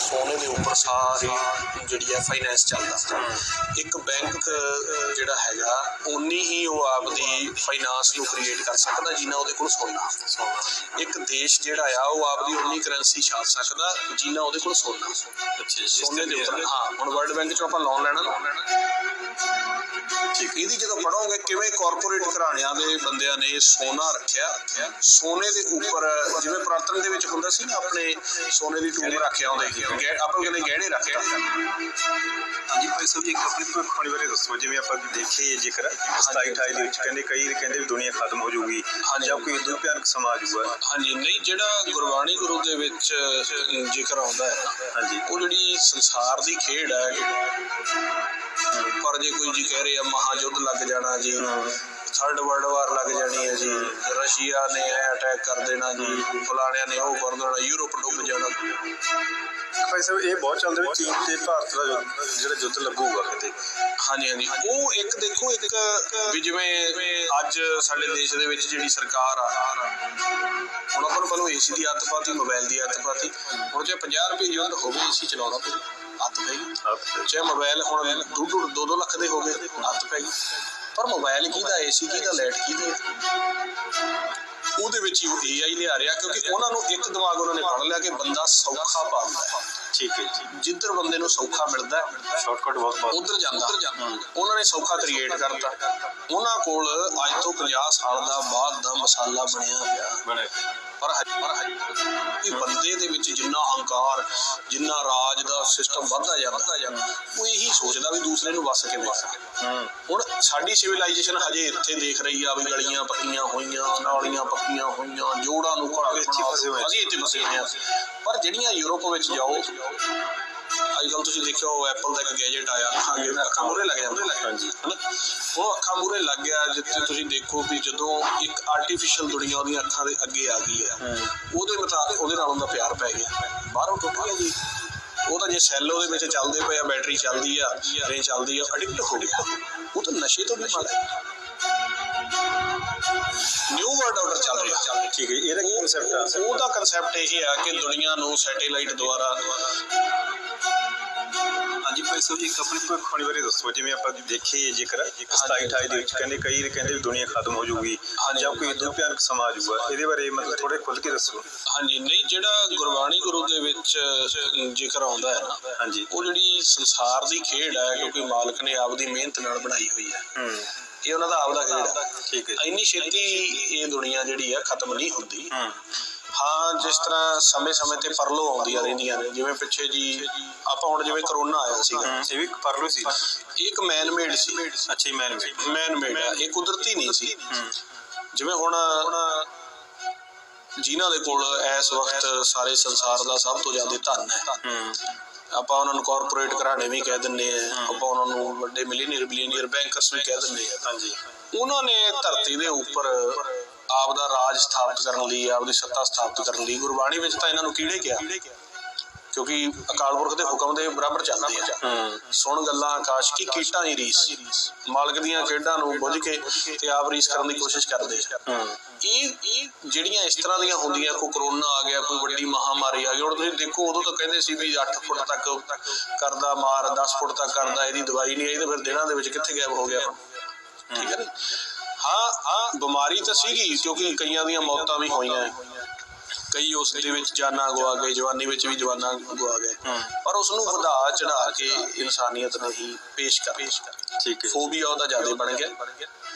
ਸੋਨੇ ਦੇ ਉੱਪਰ ਸਾਰੀ ਜਿਹੜੀ ਹੈ ਫਾਈਨੈਂਸ ਚੱਲਦਾ। ਇੱਕ ਬੈਂਕ ਜਿਹੜਾ ਹੈਗਾ ਉਨੀ ਹੀ ਉਹ ਆਪਦੀ ਫਾਈਨਾਂਸ ਨੂੰ ਕ੍ਰੀਏਟ ਕਰ ਸਕਦਾ ਜਿੰਨਾ ਉਹਦੇ ਕੋਲ ਸੋਨਾ। ਇੱਕ ਦੇਸ਼ ਜਿਹੜਾ ਆ ਉਹ ਆਪਦੀ ਉਨੀ ਕਰੰਸੀ ਛਾਪ ਸਕਦਾ ਜਿੰਨਾ ਉਹਦੇ ਕੋਲ ਸੋਨਾ। ਸੋਨੇ ਦੇ ਉੱਪਰ ਹਾਂ ਹੁਣ ਵਰਲਡ ਬੈਂਕ ਚੋਂ ਆਪਾਂ ਲੋਨ ਲੈਣਾ ਇਹਦੀ ਜਦੋਂ ਪੜੋਗੇ ਕਿਵੇਂ ਕਾਰਪੋਰੇਟ ਘਰਾਣਿਆਂ ਦੇ ਬੰਦਿਆਂ ਨੇ ਸੋਨਾ ਰੱਖਿਆ? ਸੋਨੇ ਦੇ ਉੱਪਰ ਜਿਵੇਂ ਪੁਰਾਤਨ ਦੇ ਵਿੱਚ ਹੁੰਦਾ ਸੀ ਨਾ ਆਪਣੇ ਸੋਨੇ ਦੀ ਟੂਬ ਰੱਖਿਆ ਹੁੰਦੇ ਸੀ। ਆਪਾਂ ਕਹਿੰਦੇ ਗਹਿਣੇ ਰੱਖਿਆ। ਹਾਂਜੀ ਭਾਈ ਸਾਹਿਬ ਜੀ ਇੱਕ ਆਪਣੀ ਭਵਿੱਖਬਾਣੀ ਬਾਰੇ ਦੱਸੋ। ਜਿਵੇਂ ਆਪਾਂ ਦੇਖੇ ਜੇਕਰ 27 28 ਦੇ ਵਿੱਚ ਕਹਿੰਦੇ ਕਈ ਕਹਿੰਦੇ ਵੀ ਦੁਨੀਆ ਖਤਮ ਹੋ ਜਾਊਗੀ। ਜਾਂ ਕੋਈ ਇਦੋਂ ਭਿਆਨਕ ਸਮਾਜ ਹੋਊਗਾ। ਹਾਂਜੀ ਨਹੀਂ ਜਿਹੜਾ ਗੁਰਬਾਣੀ ਗੁਰੂ ਦੇ ਵਿੱਚ ਜ਼ਿਕਰ ਆਉਂਦਾ ਹੈ ਹਾਂਜੀ। ਉਹ ਜਿਹੜੀ ਸੰਸਾਰ ਦੀ ਖੇਡ ਹੈ ਪਰ ਜੇ ਕੋਈ ਜੀ ਕਹਿ ਰਿਹਾ ਮਹਾਯੁੱਧ ਲੱਗ ਜਾਣਾ ਜੀ। ਥਰਡ ਵਰਲਡ ਵਾਰ ਲੱਗ ਜਾਣੀ ਹੈ ਜੀ। ਰਸ਼ੀਆ ਨੇ ਇਹ ਅਟੈਕ ਕਰ ਦੇਣਾ ਜੀ। ਫਲਾਣਿਆਂ ਨੇ ਉਹ ਕਰ ਦੇਣਾ। ਯੂਰਪ ਡੁੱਬ ਜਾਣਾ। ਭਾਈ ਸਾਹਿਬ ਇਹ ਬਹੁਤ ਚੱਲਦਾ ਵੀ ਚੀਨ ਤੇ ਭਾਰਤ ਦਾ ਯੁੱਧ- ਜਿਹੜਾ ਯੁੱਧ ਲੱਗੂਗਾ ਕਿਤੇ। ਹਾਂਜੀ ਹਾਂਜੀ। ਉਹ ਇੱਕ ਦੇਖੋ ਇੱਕ ਵੀ ਜਿਵੇਂ ਅੱਜ ਸਾਡੇ ਦੇਸ਼ ਦੇ ਵਿੱਚ ਜਿਹੜੀ ਸਰਕਾਰ ਆ ਹੁਣ ਆਪਾਂ ਨੂੰ ਪਹਿਲਾਂ ਏਸੀ ਦੀ ਆਦਤ ਪਾਤੀ ਮੋਬਾਈਲ ਦੀ ਆਦਤ ਪਾਤੀ ਹੁਣ ਜੇ 50 ਰੁਪਏ ਯੂਨਿਟ ਹੋਵੇ ਏਸੀ ਚਲਾਉਣਾ ਪਊ। ਆਦਤ ਪੈ ਗਈ। ਚਾਹੇ ਮੋਬਾਈਲ ਹੁਣ 2 2 2 ਲੱਖ ਦੇ ਹੋ ਗਏ ਆਦਤ ਪੈ ਗਈ। ਪਰ ਮੋਬਾਈਲ ਕਿਹਦਾ ਏਸੀ ਕਿਹਦਾ ਲਾਈਟ ਕਿਹਦੀ ਹੈ? ਉਹਦੇ ਵਿੱਚ ਹੀ ਉਹ AI ਲਿਆ ਰਿਹਾ ਕਿਉਂਕਿ ਉਹਨਾਂ ਨੂੰ ਇੱਕ ਦਿਮਾਗ ਉਹਨਾਂ ਨੇ ਪੜ ਲਿਆ ਕਿ ਬੰਦਾ ਸੌਖਾ ਪਾਉਂਦਾ ਹੈ। ਠੀਕ ਹੈ ਜੀ। ਜਿੱਧਰ ਬੰਦੇ ਨੂੰ ਸੌਖਾ ਮਿਲਦਾ ਹੈ ਸ਼ਾਰਟਕਟ ਬਹੁਤ ਬਹੁਤ। ਉਧਰ ਜਾਂਦਾ। ਉਹਨਾਂ ਨੇ ਸੌਖਾ ਕ੍ਰੀਏਟ ਕਰਤਾ। ਉਹਨਾਂ ਕੋਲ ਅੱਜ ਤੋਂ 50 ਸਾਲ ਦਾ ਬਾਅਦ ਦਾ ਮਸਾਲਾ ਬਣਿਆ ਪਿਆ ਬਣੇ ਪਰ ਹਜੇ ਪਰ ਹਜੇ ਇਹ ਬੰਦੇ ਦੇ ਵਿੱਚ ਜਿੰਨਾ ਹੰਕਾਰ ਜਿੰਨਾ ਰਾਜ ਦਾ ਸਿਸਟਮ ਵੱਧਦਾ ਜਾਂਦਾ ਉਹ ਇਹੀ ਸੋਚਦਾ ਵੀ ਦੂਸਰੇ ਨੂੰ ਵਸ ਕਿਵੇਂ ਹੁਣ ਸਾਡੀ ਸਿਵਲਾਈਜੇਸ਼ਨ ਹਜੇ ਇੱਥੇ ਦੇਖ ਰਹੀ ਆ ਵੀ ਗਲੀਆਂ ਪੱਕੀਆਂ ਹੋਈਆਂ ਨਾਲੀਆਂ ਪੱਕੀਆਂ ਹੋਈਆਂ ਜੋੜਾਂ ਨੂੰ ਫਸੇ ਹੋਏ ਅਸੀਂ ਇੱਥੇ ਫਸੇ ਹੋਏ ਆ। ਪਰ ਜਿਹੜੀਆਂ ਯੂਰਪ ਵਿੱਚ ਜਾਓ ਅੱਜ ਕੱਲ ਤੁਸੀਂ ਦੇਖਿਓ ਐਪਲ ਦਾ ਇੱਕ ਗੈਜਟ ਆਇਆ ਅੱਖਾਂ ਅੱਗੇ ਅੱਖਾਂ ਮੂਰੇ ਲੱਗ ਜਾਂਦਾ ਹਾਂਜੀ। ਹਨਾ? ਉਹ ਅੱਖਾਂ ਮੂਰੇ ਲੱਗ ਗਿਆ ਜਿੱਥੇ ਤੁਸੀਂ ਦੇਖੋ ਵੀ ਜਦੋਂ ਇੱਕ ਆਰਟੀਫੀਸ਼ੀਅਲ ਦੁਨੀਆ ਉਹਦੀਆਂ ਅੱਖਾਂ ਦੇ ਅੱਗੇ ਆ ਗਈ ਹੈ ਉਹਦੇ ਮੁਤਾਬਕ ਉਹਦੇ ਨਾਲ ਉਹਦਾ ਪਿਆਰ ਪੈ ਗਿਆ। ਬਾਹਰੋਂ ਟੁੱਟ ਗਿਆ ਜੀ। ਉਹ ਤਾਂ ਜੇ ਸੈੱਲ ਉਹਦੇ ਵਿੱਚ ਚੱਲਦੇ ਪਏ ਆ ਬੈਟਰੀ ਚੱਲਦੀ ਆ ਰੇ ਚੱਲਦੀ ਆ ਐਡਿਕਟ ਹੋ ਗਿਆ। ਉਹ ਤਾਂ ਨਸ਼ੇ ਤੋਂ ਵੀ ਮਾੜਾ ਨਿਊ ਵਰਲਡ ਆਰਡਰ ਚੱਲ ਰਿਹਾ। ਠੀਕ ਹੈ। ਇਹਦਾ ਕੀ ਕਨਸੈਪਟ ਆ? ਉਹਦਾ ਕਨਸੈਪਟ ਇਹ ਹੈ ਕਿ ਦੁਨੀਆ ਨੂੰ ਸੈਟੇਲਾਈਟ ਦੁਆਰਾ ਹਾਂਜੀ ਭਾਈ ਸਾਹਿਬ ਜੀ ਆਪਣੀ ਭਵਿੱਖਬਾਣੀ ਬਾਰੇ ਦੱਸੋ ਜਿਵੇਂ ਆਪਾਂ ਦੇਖੇ ਜੇਕਰ 27 28 ਦੇ ਵਿੱਚ ਕਹਿੰਦੇ ਕਈ ਕਹਿੰਦੇ ਵੀ ਦੁਨੀਆ ਖਤਮ ਹੋ ਜਾਊਗੀ। ਜਾਂ ਕੋਈ ਇਦੋਂ ਭਿਆਨਕ ਸਮਾਜ ਹੋਊਗਾ ਇਹਦੇ ਬਾਰੇ ਮਤਲਬ ਥੋੜੇ ਖੁੱਲ ਕੇ ਦੱਸੋ। ਹਾਂਜੀ ਨਹੀਂ ਜਿਹੜਾ ਗੁਰਬਾਣੀ ਗੁਰੂ ਦੇ ਵਿੱਚ ਜ਼ਿਕਰ ਆਉਂਦਾ ਹੈ ਨਾ ਹਾਂਜੀ। ਉਹ ਜਿਹੜੀ ਸੰਸਾਰ ਦੀ ਖੇਡ ਹੈ ਕਿਉਂਕਿ ਮਾਲਕ ਨੇ ਆਪਦੀ ਮਿਹਨਤ ਨਾਲ ਬਣਾਈ ਹੋਈ ਹੈ। ਹੂੰ। ਇਹ ਉਹਨਾਂ ਦਾ ਆਪਦਾ ਖੇਡ ਹੈ। ਠੀਕ ਹੈ ਇੰਨੀ ਛੇਤੀ ਇਹ ਦੁਨੀਆ ਜਿਹੜੀ ਹੈ ਖਤਮ ਨਹੀਂ ਹੁੰਦੀ। ਹੂੰ। ਹਾਂ ਜਿਸ ਤਰ੍ਹਾਂ ਸਮੇਂ-ਸਮੇਂ ਤੇ ਪਰਲੋ ਆਉਂਦੀਆਂ ਰਹਿੰਦੀਆਂ ਨੇ ਜਿਵੇਂ ਪਿੱਛੇ ਜੀ ਆਪਾਂ ਹੁਣ ਜਿਵੇਂ ਕਰੋਨਾ ਆਇਆ ਸੀਗਾ। ਇਹ ਵੀ ਪਰਲੋ ਸੀ। ਇਹ ਇੱਕ ਮੈਨ ਮੇਡ ਸੀ। ਅੱਛਾ ਮੈਨ ਮੇਡ ਮੈਨ ਮੇਡ ਇਹ ਕੁਦਰਤੀ ਨਹੀਂ ਸੀ। ਜਿਵੇਂ ਹੁਣ ਜਿਨ੍ਹਾਂ ਦੇ ਕੋਲ ਇਸ ਵਕਤ ਸਾਰੇ ਸੰਸਾਰ ਦਾ ਸਭ ਤੋਂ ਜ਼ਿਆਦਾ ਧਨ ਹੈ। ਆਪਾਂ ਉਹਨਾਂ ਨੂੰ ਕਾਰਪੋਰੇਟ ਘਰਾਣੇ ਵੀ ਕਹਿ ਦਿੰਨੇ ਆ ਆਪਾਂ ਉਹਨਾਂ ਨੂੰ ਵੱਡੇ ਮਿਲੀਅਨੀਅਰ ਬਿਲੀਅਨੀਅਰ ਬੈਂਕਰਸ ਵੀ ਕਹਿ ਦਿੰਨੇ ਆ ਹਾਂਜੀ। ਉਹਨਾਂ ਨੇ ਧਰਤੀ ਦੇ ਉੱਪਰ ਆਪ ਦਾ ਰਾਜ ਸਥਾਪਿਤ ਕਰਨ ਲਈ ਆਪਦੀ ਸੱਤਾ ਸਥਾਪਿਤ ਕਰਨ ਲਈ। ਗੁਰਬਾਣੀ ਵਿੱਚ ਤਾਂ ਇਹਨਾਂ ਨੂੰ ਕੀੜੇ ਕਿਹਾ। ਕਿਉਂਕਿ ਅਕਾਲ ਪੁਰਖ ਦੇ ਹੁਕਮ ਦੇ ਬਰਾਬਰ ਚੱਲਦੇ ਆ। ਸੁਣ ਗੱਲਾਂ ਆਕਾਸ਼ ਕੀ ਕੀਟਾਂ ਹੀ ਰੀਸ। ਮਾਲਕ ਦੀਆਂ ਖੇਡਾਂ ਨੂੰ ਬੁੱਝ ਕੇ ਤੇ ਆਪ ਰੀਸ ਕਰਨ ਦੀ ਕੋਸ਼ਿਸ਼ ਕਰਦੇ ਆ। ਇਹ ਇਹ ਜਿਹੜੀਆਂ ਇਸ ਤਰ੍ਹਾਂ ਦੀਆਂ ਹੁੰਦੀਆਂ ਕੋਈ ਕਰੋਨਾ ਆ ਗਿਆ ਕੋਈ ਵੱਡੀ ਮਹਾਮਾਰੀ ਆ ਗਈ ਹੁਣ ਤੁਸੀਂ ਦੇਖੋ ਉਦੋਂ ਤਾਂ ਕਹਿੰਦੇ ਸੀ ਵੀ 8 ਫੁੱਟ ਤੱਕ ਕਰਦਾ ਮਾਰ 10 ਫੁੱਟ ਤੱਕ ਕਰਦਾ ਇਹਦੀ ਦਵਾਈ ਨਹੀਂ ਆਈ ਤੇ ਫਿਰ ਦਿਨਾਂ ਦੇ ਵਿੱਚ ਕਿੱਥੇ ਗਾਇਬ ਹੋ ਗਿਆ ਠੀਕ ਹੈ ਨਾ? ਹਾਂ ਹਾਂ ਬਿਮਾਰੀ ਤਾਂ ਸੀਗੀ ਕਿਉਂਕਿ ਕਈਆਂ ਦੀਆਂ ਮੌਤਾਂ ਵੀ ਹੋਈਆਂ ਕਈ ਉਸ ਦੇ ਵਿੱਚ ਜਾਨਾਂ ਗਵਾ ਗਏ ਜਵਾਨੀ ਵਿੱਚ ਵੀ ਜਵਾਨਾਂ ਗਵਾ ਗਏ। ਪਰ ਉਸ ਨੂੰ ਵਧਾ ਚੜਾ ਕੇ ਇਨਸਾਨੀਅਤ ਨੇ ਹੀ ਪੇਸ਼ ਕਰ ਠੀਕ ਹੈ। ਫੋਬੀਆ ਉਹਦਾ ਜ਼ਿਆਦਾ ਬਣ ਗਿਆ।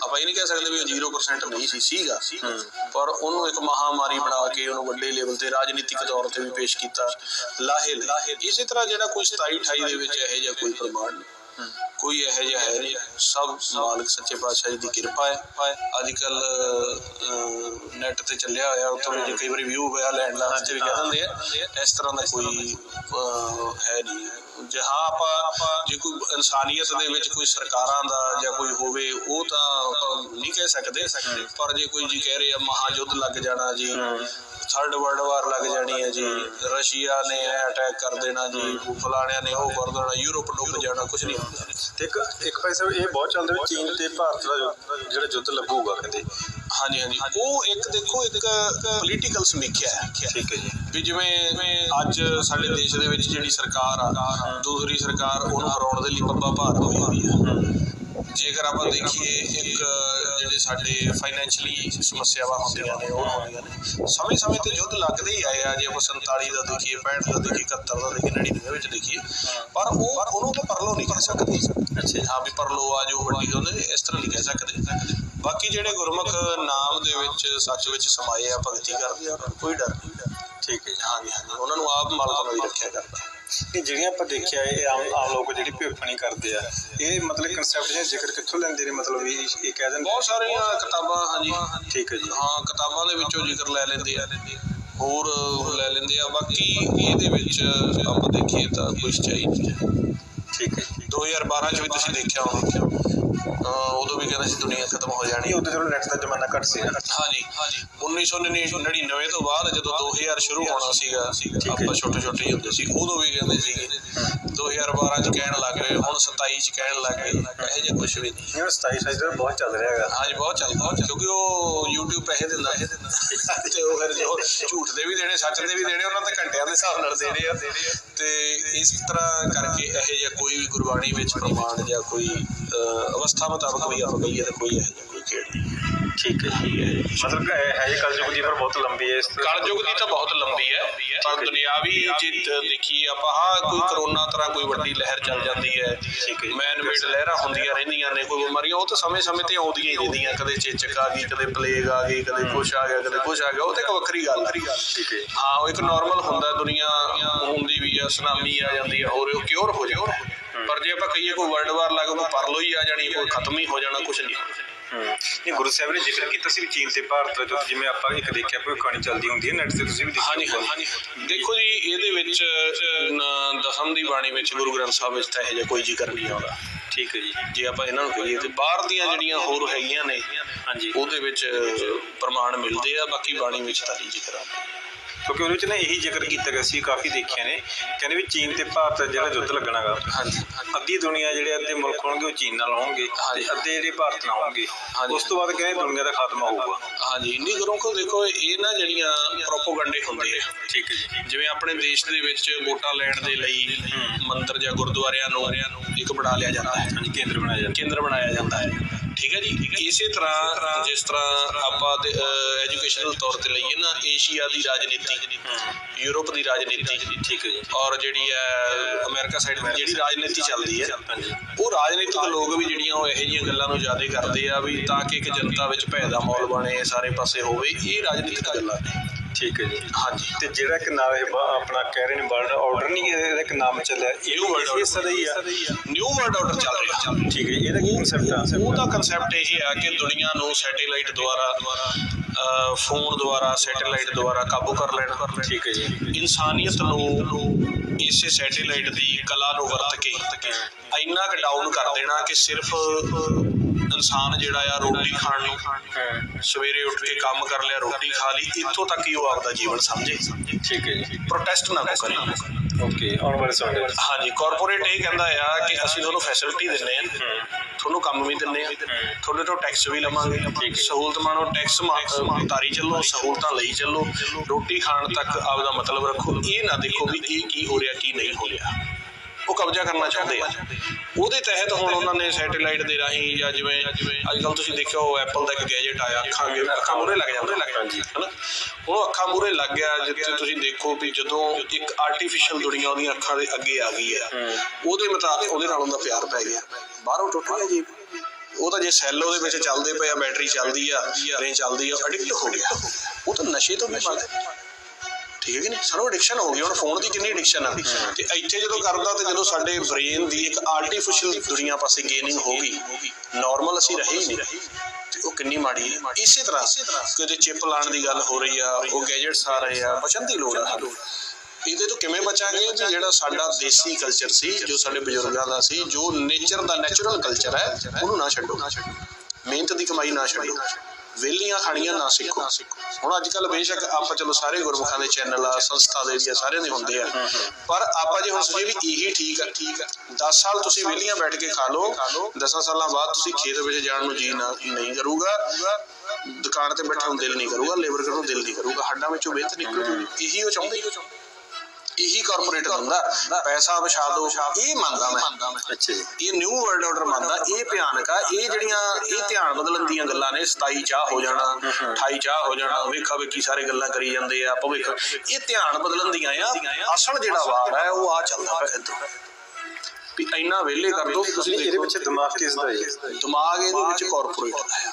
ਆਪਾਂ ਇਹ ਨਹੀਂ ਕਹਿ ਸਕਦੇ ਵੀ ਉਹ 0% ਨਹੀਂ ਸੀ ਸੀਗਾ। ਪਰ ਉਹਨੂੰ ਇੱਕ ਮਹਾਮਾਰੀ ਬਣਾ ਕੇ ਉਹਨੂੰ ਵੱਡੇ ਲੈਵਲ ਤੇ ਰਾਜਨੀਤਿਕ ਤੌਰ ਤੇ ਵੀ ਪੇਸ਼ ਕੀਤਾ। ਲਾਹੇ ਇਸੇ ਤਰ੍ਹਾਂ ਜਿਹੜਾ ਕੋਈ 27 28 ਦੇ ਵਿੱਚ ਇਹੋ ਜਿਹਾ ਕੋਈ ਪ੍ਰਮਾਣ ਨਹੀਂ। ਕੋਈ ਇਹੋ ਜਿਹਾ ਹੈ ਨਹੀਂ। ਸਭ ਮਾਲਕ ਸੱਚੇ ਪਾਤਸ਼ਾਹ ਜੀ ਦੀ ਕਿਰਪਾ ਹੈ। ਅੱਜ ਕੱਲ ਨੈਟ ਤੇ ਚੱਲਿਆ ਹੋਇਆ, ਉੱਥੋਂ ਜੇ ਕਈ ਵਾਰੀ ਵਿਊ ਹੋਇਆ ਲੈਣ 'ਤੇ ਵੀ ਕਹਿ ਦਿੰਦੇ ਆ। ਇਸ ਤਰ੍ਹਾਂ ਦਾ ਕੋਈ ਹੈ ਨਹੀਂ। ਜੇ ਹਾਂ ਆਪਾਂ, ਜੇ ਕੋਈ ਇਨਸਾਨੀਅਤ ਦੇ ਵਿੱਚ ਕੋਈ ਸਰਕਾਰਾਂ ਦਾ ਜਾਂ ਕੋਈ ਹੋਵੇ, ਉਹ ਤਾਂ ਨਹੀਂ ਕਹਿ ਸਕਦੇ। ਪਰ ਜੇ ਕੋਈ ਜੀ ਕਹਿ ਰਹੇ, ਮਹਾਯੁੱਧ ਲੱਗ ਜਾਣਾ ਜੀ, ਥਰਡ ਵਰਲਡ ਵਾਰ ਲੱਗ ਜਾਣੀ ਹੈ ਜੀ, ਰਸ਼ੀਆ ਨੇ ਅਟੈਕ ਕਰ ਦੇਣਾ ਜੀ ਫਲਾਣਿਆਂ ਨੇ ਉਹ ਕਰ ਦੇਣਾ ਯੂਰਪ ਡੁੱਬ ਜਾਣਾ ਕੁਝ ਨਹੀਂ ਹੁੰਦਾ। ਇੱਕ ਇੱਕ ਭਾਈ ਸਾਹਿਬ, ਇਹ ਬਹੁਤ ਚੱਲਦਾ ਵੀ ਚੀਨ ਤੇ ਭਾਰਤ ਦਾ ਜਿਹੜਾ ਯੁੱਧ ਲੱਗੂਗਾ, ਕਹਿੰਦੇ। ਹਾਂਜੀ ਹਾਂਜੀ। ਉਹ ਇੱਕ ਦੇਖੋ ਇੱਕ ਪੋਲੀਟੀਕਲ ਸਮੀਖਿਆ ਹੈ। ਠੀਕ ਹੈ ਜੀ। ਵੀ ਜਿਵੇਂ ਅੱਜ ਸਾਡੇ ਦੇਸ਼ ਦੇ ਵਿੱਚ ਜਿਹੜੀ ਸਰਕਾਰ ਆ ਦੂਸਰੀ ਸਰਕਾਰ ਉਹਨੂੰ ਹਰਾਉਣ ਦੇ ਲਈ ਪੱਬਾ ਭਾਰ ਹੋਈ ਹੋਈ ਆ। ਜੇਕਰ ਆਪਾਂ ਦੇਖੀਏ ਇੱਕ ਜਿਹੜੇ ਸਾਡੇ ਫਾਈਨੈਂਸ਼ੀਅਲੀ ਸਮੱਸਿਆਵਾਂ ਹੁੰਦੀਆਂ ਨੇ ਉਹ ਹੁੰਦੀਆਂ ਨੇ। ਸਮੇਂ ਸਮੇਂ ਤੇ ਯੁੱਧ ਲੱਗਦੇ ਹੀ ਆਏ ਆ ਜੇ ਆਪਾਂ 47 ਦਾ ਦੇਖੀਏ 65 ਦਾ ਦੇਖੀਏ 71 ਦਾ ਦੇਖੀਏ 99 ਵਿੱਚ ਦੇਖੀਏ। ਪਰ ਉਹ ਉਹਨੂੰ ਤਾਂ ਪਰਲੋ ਨਹੀਂ ਕਹਿ ਸਕਦੇ। ਅੱਛਾ ਹਾਂ ਵੀ ਪਰਲੋ ਆ ਜੋ ਵੱਡੀ ਹੁੰਦੇ ਨੇ ਇਸ ਤਰ੍ਹਾਂ ਨਹੀਂ ਕਹਿ ਸਕਦੇ। ਬਾਕੀ ਜਿਹੜੇ ਗੁਰਮੁਖ ਨਾਮ ਦੇ ਵਿੱਚ ਸੱਚ ਵਿੱਚ ਸਮਾਏ ਆ ਭਗਤੀ ਕਰਦੇ ਆ ਉਹਨਾਂ ਕੋਈ ਡਰ ਨਹੀਂ। ਠੀਕ ਹੈ ਜੀ। ਹਾਂਜੀ ਹਾਂਜੀ। ਉਹਨਾਂ ਨੂੰ ਆਪ ਮਾਲਕ ਉਹਨਾਂ ਦੀ ਰੱਖਿਆ ਕਰਦਾ ਇਹ ਜਿਹੜੀਆਂ ਆਪਾਂ ਦੇਖਿਆ ਇਹ ਆਮ ਆਮ ਲੋਕ ਜਿਹੜੀ ਭਿੱਖਣੀ ਕਰਦੇ ਆ ਇਹ ਮਤਲਬ ਕਨਸੈਪਟ ਜਾਂ ਜ਼ਿਕਰ ਕਿੱਥੋਂ ਲੈਂਦੇ ਨੇ? ਮਤਲਬ ਵੀ ਇਹ ਕਹਿ ਦਿੰਦੇ ਬਹੁਤ ਸਾਰੀਆਂ ਕਿਤਾਬਾਂ ਹਾਂਜੀ। ਠੀਕ ਹੈ ਜੀ। ਹਾਂ ਕਿਤਾਬਾਂ ਦੇ ਵਿੱਚੋਂ ਜ਼ਿਕਰ ਲੈ ਲੈਂਦੇ ਆ। ਹੋਰ ਲੈ ਲੈਂਦੇ ਆ। ਬਾਕੀ ਇਹਦੇ ਵਿੱਚ ਆਪਾਂ ਦੇਖੀਏ ਤਾਂ ਕੁਝ ਚਾਹੀਦੀ ਠੀਕ ਹੈ ਜੀ। 2012 ਚ ਵੀ ਤੁਸੀਂ ਦੇਖਿਆ ਹੋਣਾ। ਕਹਿੰਦੇ ਸੀ ਦੁਨੀਆ ਖਤਮ ਹੋ ਜਾਣੀ। ਉਦੋਂ ਚਲੋ ਨੈਟ ਦਾ ਜ਼ਮਾਨਾ ਘੱਟ ਸੀ। ਹਾਂਜੀ ਹਾਂਜੀ। 1999 ਤੋਂ ਬਾਅਦ ਜਦੋਂ 2000 ਸ਼ੁਰੂ ਹੋਣਾ ਸੀਗਾ। ਆਪਾਂ ਛੋਟੇ ਛੋਟੇ ਹੀ ਹੁੰਦੇ ਸੀ ਉਦੋਂ ਵੀ ਕਹਿੰਦੇ ਸੀਗੇ। 2012 ਚ ਕਹਿਣ ਲੱਗ ਗਏ ਹੁਣ 27 ਚ ਕਹਿਣ ਲੱਗ ਗਏ ਇਹੋ ਜਿਹਾ ਕੁਝ ਵੀ ਨਹੀਂ। ਉਹ 27 ਸਾਈਜ਼ ਦਾ ਬਹੁਤ ਚੱਲ ਰਿਹਾ ਹੈਗਾ। ਹਾਂਜੀ ਬਹੁਤ ਚੱਲਦਾ ਕਿਉਂਕਿ ਉਹ YouTube ਪੈਸੇ ਦਿੰਦਾ। ਤੇ ਉਹ ਫਿਰ ਜੋ ਝੂਠ ਦੇ ਵੀ ਦੇਣੇ ਸੱਚ ਦੇ ਵੀ ਦੇਣੇ ਉਹਨਾਂ ਤੇ ਘੰਟਿਆਂ ਦੇ ਹਿਸਾਬ ਨਾਲ ਦੇਣੇ ਆ। ਤੇ ਇਸ ਤਰ੍ਹਾਂ ਕਰਕੇ ਇਹੋ ਜਿਹਾ ਕੋਈ ਵੀ ਗੁਰਬਾਣੀ ਵਿੱਚ ਪ੍ਰਮਾਣ ਜਾਂ ਕੋਈ ਅਵਸਥਾ ਮੁਤਾਬਕ ਵੀ ਆਪਾਂ ਕਹੀਏ ਤਾਂ ਕੋਈ ਇਹੋ ਜਿਹਾ ਕੋਈ ਖੇਡ ਨਹੀਂ। ਠੀਕ ਹੈ ਜੀ। ਮਤਲਬ ਇਹ ਹੈ ਜੇ ਕਲਯੁਗ ਦੀ ਪਰ ਬਹੁਤ ਲੰਬੀ ਹੈ ਇਸ ਤਰ੍ਹਾਂ। ਕਲਯੁਗ ਦੀ ਤਾਂ ਬਹੁਤ ਲੰਬੀ ਹੈ। ਪਰ ਦੁਨਿਆਵੀ ਜੇ ਦੇਖੀਏ ਆਪਾਂ ਹਾਂ ਕੋਈ ਕਰੋਨਾ ਤਰ੍ਹਾਂ ਕੋਈ ਵੱਡੀ ਲਹਿਰ ਚੱਲ ਜਾਂਦੀ ਹੈ। ਹੈ। ਮੈਨ ਮੇਡ ਲਹਿਰਾਂ ਹੁੰਦੀਆਂ ਰਹਿੰਦੀਆਂ ਨੇ ਕੋਈ ਬਿਮਾਰੀਆਂ ਉਹ ਤਾਂ ਸਮੇਂ-ਸਮੇਂ ਤੇ ਆਉਂਦੀਆਂ ਹੀ ਰਹਿੰਦੀਆਂ। ਕਦੇ ਚੇਚਕ ਆ ਗਈ ਕਦੇ ਪਲੇਗ ਆ ਗਈ ਕਦੇ ਕੁਛ ਆ ਗਿਆ ਕਦੇ ਕੁਛ ਆ ਗਿਆ ਉਹ ਤੇ ਇੱਕ ਵੱਖਰੀ ਗੱਲ ਹੈ। ਠੀਕ ਹੈ। ਹਾਂ ਉਹ ਇੱਕ ਨਾਰਮਲ ਹੁੰਦਾ ਦੁਨੀਆ ਹੁੰਦੀ ਵੀ ਆ ਸੁਨਾਮੀ ਆ ਜਾਂਦੀ ਆ ਹੋਰ ਉਹ ਕਿਉਰ ਹੋ ਜਾਂਦਾ ਪਰ ਜੇ ਆਪਾਂ ਕਹੀਏ ਕੋਈ ਵਰਲਡ ਵਾਰ ਲੱਗ ਕੋਈ ਪਰਲੋ ਹੀ ਆ ਜਾਣੀ ਕੋਈ ਖਤਮ ਹੀ ਹੋ ਜਾਣਾ ਕੁਛ ਨਹੀਂ। ਹੂੰ। ਇਹ ਗੁਰੂ ਸਾਹਿਬ ਨੇ ਜ਼ਿਕਰ ਕੀਤਾ ਸੀ ਵੀ ਚੀਨ ਤੇ ਭਾਰਤ ਦਾ ਜਦੋਂ ਜਿਵੇਂ ਆਪਾਂ ਇੱਕ ਦੇਖਿਆ ਭਵਿੱਖਬਾਣੀ ਚੱਲਦੀ ਹੁੰਦੀ ਹੈ ਨੈਟ ਤੇ ਤੁਸੀਂ ਵੀ ਦੇਖੀ ਹਾਂਜੀ। ਹਾਂਜੀ। ਦੇਖੋ ਜੀ ਇਹਦੇ ਵਿੱਚ ਦਸਮ ਦੀ ਬਾਣੀ ਵਿੱਚ ਗੁਰੂ ਗ੍ਰੰਥ ਸਾਹਿਬ ਵਿੱਚ ਤਾਂ ਇਹ ਜਿਹਾ ਕੋਈ ਜ਼ਿਕਰ ਨਹੀਂ ਆਉਂਦਾ। ਠੀਕ ਹੈ ਜੀ। ਜੇ ਆਪਾਂ ਇਹਨਾਂ ਨੂੰ ਕਹੀਏ ਤੇ ਬਾਹਰ ਦੀਆਂ ਜਿਹੜੀਆਂ ਹੋਰ ਹੈਗੀਆਂ ਨੇ ਹਾਂਜੀ। ਉਹਦੇ ਵਿੱਚ ਪ੍ਰਮਾਣ ਮਿਲਦੇ ਆ ਬਾਕੀ ਬਾਣੀ ਵਿੱਚ ਤਾਂ ਨਹੀਂ ਜ਼ਿਕਰ ਆਉਂਦਾ। ਕਿਉਂਕਿ ਉਹਦੇ ਵਿੱਚ ਨਾ ਇਹੀ ਜ਼ਿਕਰ ਕੀਤਾ ਗਿਆ ਸੀ ਕਾਫੀ ਦੇਖਿਆ ਨੇ। ਕਹਿੰਦੇ ਵੀ ਚੀਨ ਤੇ ਭਾਰਤ ਦਾ ਜਿਹੜਾ ਯੁੱਧ ਲੱਗਣਾਗਾ ਹਾਂਜੀ ਅੱਧੀ ਦੁਨੀਆ ਜਿਹੜੇ ਅੱਧੇ ਮੁਲਕ ਹੋਣਗੇ ਉਹ ਚੀਨ ਨਾਲ ਹੋਣਗੇ ਤੇ ਅੱਧੇ ਜਿਹੜੇ ਭਾਰਤ ਨਾਲ ਹੋਣਗੇ। ਉਸ ਤੋਂ ਬਾਅਦ ਕਹਿੰਦੇ ਦੁਨੀਆ ਦਾ ਖਾਤਮਾ ਹੋਊਗਾ। ਹਾਂਜੀ ਇੰਨੀ ਗੁਰੂ ਕੋ ਦੇਖੋ ਇਹ ਨਾ ਜਿਹੜੀਆਂ ਪ੍ਰੋਪੋਗੰਡੇ ਹੁੰਦੇ ਆ। ਠੀਕ ਹੈ ਜੀ। ਜਿਵੇਂ ਆਪਣੇ ਦੇਸ਼ ਦੇ ਵਿੱਚ ਵੋਟਾਂ ਲੈਣ ਦੇ ਲਈ ਮੰਦਿਰ ਜਾਂ ਗੁਰਦੁਆਰਿਆਂ ਨੂੰ ਇੱਕ ਬਣਾ ਲਿਆ ਜਾਂਦਾ ਹੈ। ਹਾਂਜੀ ਕੇਂਦਰ ਬਣਾਇਆ ਜਾਂਦਾ ਕੇਂਦਰ ਬਣਾਇਆ ਜਾਂਦਾ ਹੈ। ਠੀਕ ਹੈ ਜੀ। ਇਸੇ ਤਰ੍ਹਾਂ ਜਿਸ ਤਰ੍ਹਾਂ ਆਪਾਂ ਐਜੂਕੇਸ਼ਨਲ ਤੌਰ ਤੇ ਲਈਏ ਨਾ ਏਸ਼ੀਆ ਦੀ ਰਾਜਨੀਤੀ ਯੂਰਪ ਦੀ ਰਾਜਨੀਤੀ ਠੀਕ ਹੈ ਜੀ। ਔਰ ਜਿਹੜੀ ਹੈ ਅਮਰੀਕਾ ਸਾਈਡ ਜਿਹੜੀ ਰਾਜਨੀਤੀ ਚੱਲਦੀ ਹੈ ਉਹ ਰਾਜਨੀਤਿਕ ਲੋਕ ਵੀ ਜਿਹੜੀਆਂ ਉਹ ਇਹੋ ਜਿਹੀਆਂ ਗੱਲਾਂ ਨੂੰ ਜ਼ਿਆਦਾ ਕਰਦੇ ਆ ਵੀ ਤਾਂ ਕਿ ਇੱਕ ਜਨਤਾ ਵਿੱਚ ਭੈ ਦਾ ਮਾਹੌਲ ਬਣੇ ਸਾਰੇ ਪਾਸੇ ਹੋਵੇ ਇਹ ਰਾਜਨੀਤਿਕ ਗੱਲਾਂ ਨੇ। ਠੀਕ ਹੈ ਜੀ। ਹਾਂਜੀ। ਤੇ ਜਿਹੜਾ ਇੱਕ ਨਾਮ ਇਹ ਬ- ਆਪਣਾ ਕਹਿ ਰਹੇ ਨੇ ਵਰਲਡ ਆਰਡਰ ਨਹੀਂ ਇਹਦਾ ਇੱਕ ਨਾਮ ਚੱਲਿਆ ਇਹ ਨਿਊ ਵਰਲਡ ਇਹ ਸਦਾ ਹੀ ਆ। ਨਿਊ ਵਰਲਡ ਆਰਡਰ ਚੱਲ ਰਿਹਾ। ਠੀਕ ਹੈ ਜੀ, ਇਹਦਾ ਕੀ ਕਨਸੈਪਟ ਆ? ਉਹਦਾ ਕਨਸੈਪਟ ਇਹ ਹੈ ਕਿ ਦੁਨੀਆ ਨੂੰ ਸੈਟੇਲਾਈਟ ਦੁਆਰਾ ਅਹ, ਫੋਨ ਦੁਆਰਾ ਸੈਟੇਲਾਈਟ ਦੁਆਰਾ ਕਾਬੂ ਕਰ ਲੈਣਾ। ਠੀਕ ਹੈ ਜੀ। ਇਨਸਾਨੀਅਤ ਨੂੰ ਇਸੇ ਸੈਟੇਲਾਈਟ ਦੀ ਕਲਾ ਨੂੰ ਵਰਤ ਕੇ ਇੰਨਾ ਕੁ ਡਾਊਨ ਕਰ ਦੇਣਾ ਕਿ ਸਿਰਫ ਇਨਸਾਨ ਜਿਹੜਾ ਆ ਰੋਟੀ ਖਾਣ ਨੂੰ ਸਵੇਰੇ ਉੱਠ ਕੇ ਕੰਮ ਕਰ ਲਿਆ ਰੋਟੀ ਖਾ ਲਈ ਇੱਥੋਂ ਤੱਕ ਹੀ ਉਹ ਆਪਦਾ ਜੀਵਨ ਸਮਝੇ। ਠੀਕ ਹੈ ਜੀ। ਪ੍ਰੋਟੈਸਟ ਨਾ ਕਰੇ ਓਕੇ ਆਉਣ ਵਾਲੇ ਸਮੇਂ ਹਾਂਜੀ ਕਾਰਪੋਰੇਟ ਇਹ ਕਹਿੰਦਾ ਆ ਕਿ ਅਸੀਂ ਤੁਹਾਨੂੰ ਫੈਸਿਲਿਟੀ ਦਿੰਨੇ ਆ ਤੁਹਾਨੂੰ ਕੰਮ ਵੀ ਦਿੰਨੇ ਆ ਤੁਹਾਡੇ ਤੋਂ ਟੈਕਸ ਵੀ ਲਵਾਂਗੇ। ਸਹੂਲਤ ਮਾਣੋ ਟੈਕਸ ਤਾਰੀ ਚੱਲੋ ਸਹੂਲਤਾਂ ਲਈ ਚੱਲੋ। ਰੋਟੀ ਖਾਣ ਤੱਕ ਆਪਦਾ ਮਤਲਬ ਰੱਖੋ। ਇਹ ਨਾ ਦੇਖੋ ਵੀ ਇਹ ਕੀ ਹੋ ਰਿਹਾ ਕੀ ਨਹੀਂ ਹੋ ਰਿਹਾ। ਉਹ ਕਬਜ਼ਾ ਕਰਨਾ ਚਾਹੁੰਦੇ ਆ। ਉਹਦੇ ਤਹਿਤ ਹੁਣ ਉਹਨਾਂ ਨੇ ਸੈਟੇਲਾਈਟ ਦੇ ਰਾਹੀਂ ਜਾਂ ਜਿਵੇਂ ਅੱਜ ਕੱਲ ਤੁਸੀਂ ਦੇਖਿਆ ਉਹ ਐਪਲ ਦਾ ਇੱਕ ਗੈਜਟ ਆਇਆ ਅੱਖਾਂ ਅੱਗੇ ਅੱਖਾਂ ਮੂਰੇ ਲੱਗ ਜਾਂਦਾ ਹਾਂਜੀ ਹਨਾ? ਉਹ ਅੱਖਾਂ ਮੂਰੇ ਲੱਗ ਗਿਆ ਜਿੱਥੇ ਤੁਸੀਂ ਦੇਖੋ ਵੀ ਜਦੋਂ ਇੱਕ ਆਰਟੀਫੀਸ਼ੀਅਲ ਦੁਨੀਆ ਉਹਦੀਆਂ ਅੱਖਾਂ ਦੇ ਅੱਗੇ ਆ ਗਈ ਹੈ। ਉਹਦੇ ਮੁਤਾਬਕ ਉਹਦੇ ਨਾਲ ਉਹਦਾ ਪਿਆਰ ਪੈ ਗਿਆ। ਬਾਹਰੋਂ ਟੁੱਟ ਗਿਆ ਜੀ। ਉਹ ਤਾਂ ਜੇ ਸੈੱਲ ਉਹਦੇ ਵਿੱਚ ਚੱਲਦੇ ਪਏ ਆ ਬੈਟਰੀ ਚੱਲਦੀ ਆ ਰੇਂਜ ਚੱਲਦੀ ਆ ਐਡਿਕਟ ਹੋ ਗਿਆ। ਉਹ ਤਾਂ ਨਸ਼ੇ ਤੋਂ ਵੀ ਮੰਗ ਠੀਕ ਹੈ ਕਿ ਸਾਨੂੰ ਐਡਿਕਸ਼ਨ ਹੋ ਗਈ, ਹੁਣ ਫੋਨ ਦੀ ਕਿੰਨੀ ਐਡਿਕਸ਼ਨ ਆ। ਤੇ ਇੱਥੇ ਜਦੋਂ ਕਰਦਾ ਤੇ ਜਦੋਂ ਸਾਡੇ ਬ੍ਰੇਨ ਦੀ ਇੱਕ ਆਰਟੀਫੀਸ਼ੀਅਲ ਦੁਨੀਆ ਪਾਸੇ ਗੇਨਿੰਗ ਹੋ ਗਈ ਨਾਰਮਲ ਅਸੀਂ ਰਹੇ ਹੀ ਨਹੀਂ। ਤੇ ਉਹ ਕਿੰਨੀ ਮਾੜੀ ਹੈ ਇਸੇ ਤਰ੍ਹਾਂ ਕਿਤੇ ਚਿਪ ਲਾਉਣ ਦੀ ਗੱਲ ਹੋ ਰਹੀ ਆ, ਉਹ ਗੈਜਟਸ ਆ ਰਹੇ ਆ, ਬਚਣ ਦੀ ਲੋੜ ਆ। ਸਾਨੂੰ ਇਹਦੇ ਤੋਂ ਕਿਵੇਂ ਬਚਾਂਗੇ? ਵੀ ਜਿਹੜਾ ਸਾਡਾ ਦੇਸੀ ਕਲਚਰ ਸੀ, ਜੋ ਸਾਡੇ ਬਜ਼ੁਰਗਾਂ ਦਾ ਸੀ, ਜੋ ਨੇਚਰ ਦਾ ਨੈਚੁਰਲ ਕਲਚਰ ਹੈ, ਉਹਨੂੰ ਨਾ ਛੱਡੋ। ਮਿਹਨਤ ਦੀ ਕਮਾਈ ਨਾ ਛੱਡੋ। ਵੇਲੀਆਂ ਖਾਣੀਆਂ ਨਾ ਸਿੱਖੋ। ਹੁਣ ਅੱਜ ਕੱਲ ਬੇਸ਼ੱਕ ਆਪਾਂ ਚਲੋ ਸਾਰੇ ਗੁਰਮੁਖਾਂ ਦੇ ਚੈਨਲ ਆ, ਸੰਸਥਾ ਦੇ ਵੀ ਆ, ਸਾਰਿਆਂ ਦੇ ਹੁੰਦੇ ਆ। ਪਰ ਆਪਾਂ ਜੇ ਹੁਣ ਸੋਚੀਏ ਵੀ ਇਹੀ ਠੀਕ ਆ ਠੀਕ ਆ। 10 ਸਾਲ ਤੁਸੀਂ ਵੇਲੀਆਂ ਬੈਠ ਕੇ ਖਾ ਲਓ। 10 ਸਾਲਾਂ ਬਾਅਦ ਤੁਸੀਂ ਖੇਤ ਵਿੱਚ ਜਾਣ ਨੂੰ ਜੀ ਨਾ, ਨਹੀਂ ਕਰੂਗਾ। ਦੁਕਾਨ ਤੇ ਬੈਠਣ ਨੂੰ ਦਿਲ ਨਹੀਂ ਕਰੂਗਾ, ਲੇਬਰ ਕਰਨ ਨੂੰ ਦਿਲ ਨਹੀਂ ਕਰੂਗਾ। ਹੱਡਾਂ ਵਿੱਚੋਂ ਬਿਹਤ ਨਿਕਲ ਜੂਗੀ ਇਹੀ ਉਹ ਚਾਹੁੰਦੇ। ਇਹੀ ਕਾਰਪੋਰੇਟ ਹੁੰਦਾ ਪੈਸਾ ਵਿਛਾ ਦੋ ਇਹ ਮੰਨਦਾ ਮੈਂ। ਅੱਛਾ ਜੀ। ਇਹ ਨਿਊ ਵਰਲਡ ਆਰਡਰ ਮੰਨਦਾ ਇਹ ਭਿਆਨਕ ਆ। ਇਹ ਜਿਹੜੀਆਂ ਇਹ ਧਿਆਨ ਬਦਲਣ ਦੀਆਂ ਗੱਲਾਂ ਨੇ 27 ਚਾਹ ਹੋ ਜਾਣਾ 28 ਚਾਹ ਹੋ ਜਾਣਾ ਵੇਖਾ ਵੇਖੀ ਸਾਰੇ ਗੱਲਾਂ ਕਰੀ ਜਾਂਦੇ ਆ ਭਵਿੱਖ ਇਹ ਧਿਆਨ ਬਦਲਣ ਦੀਆਂ ਆ। ਅਸਲ ਜਿਹੜਾ ਵਾਰ ਹੈ ਉਹ ਆ ਚੱਲਦਾ ਪਿਆ ਇੱਧਰ। ਵੀ ਇੰਨਾ ਵਿਹਲੇ ਕਰ ਦੋ ਤੁਸੀਂ ਇਹਦੇ ਪਿੱਛੇ ਦਿਮਾਗ ਕਿਸ ਦਾ ਹੈ? ਦਿਮਾਗ ਇਹਦੇ ਵਿੱਚ ਕਾਰਪੋਰੇਟ ਦਾ ਹੈ